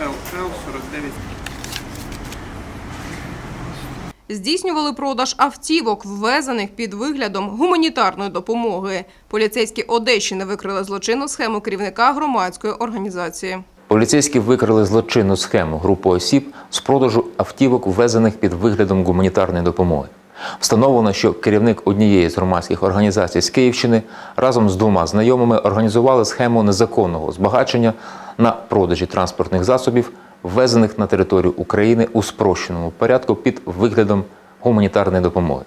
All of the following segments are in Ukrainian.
ЛЛ 49. Здійснювали продаж автівок, ввезених під виглядом гуманітарної допомоги. Поліцейські Одещини викрили злочинну схему керівника громадської організації. Поліцейські викрили злочинну схему групи осіб з продажу автівок, ввезених під виглядом гуманітарної допомоги. Встановлено, що керівник однієї з громадських організацій з Київщини разом з двома знайомими організували схему незаконного збагачення на продажі транспортних засобів, ввезених на територію України у спрощеному порядку під виглядом гуманітарної допомоги.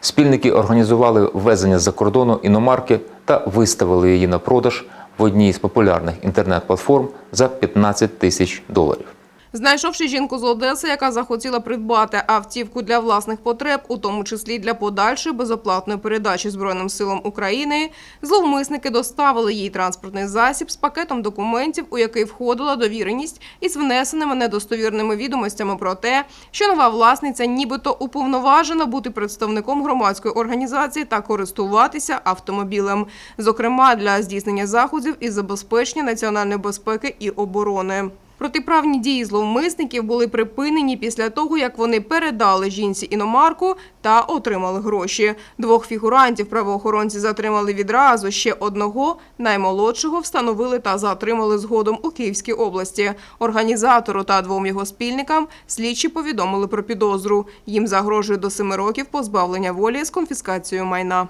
Спільники організували ввезення з-за кордону іномарки та виставили її на продаж в одній з популярних інтернет-платформ за 15 тисяч доларів. Знайшовши жінку з Одеси, яка захотіла придбати автівку для власних потреб, у тому числі для подальшої безоплатної передачі Збройним силам України, зловмисники доставили їй транспортний засіб з пакетом документів, у який входила довіреність із внесеними недостовірними відомостями про те, що нова власниця нібито уповноважена бути представником громадської організації та користуватися автомобілем, зокрема для здійснення заходів із забезпечення національної безпеки і оборони. Протиправні дії зловмисників були припинені після того, як вони передали жінці іномарку та отримали гроші. Двох фігурантів правоохоронці затримали відразу. Ще одного наймолодшого встановили та затримали згодом у Київській області. Організатору та двом його спільникам слідчі повідомили про підозру. Їм загрожує до семи років позбавлення волі з конфіскацією майна.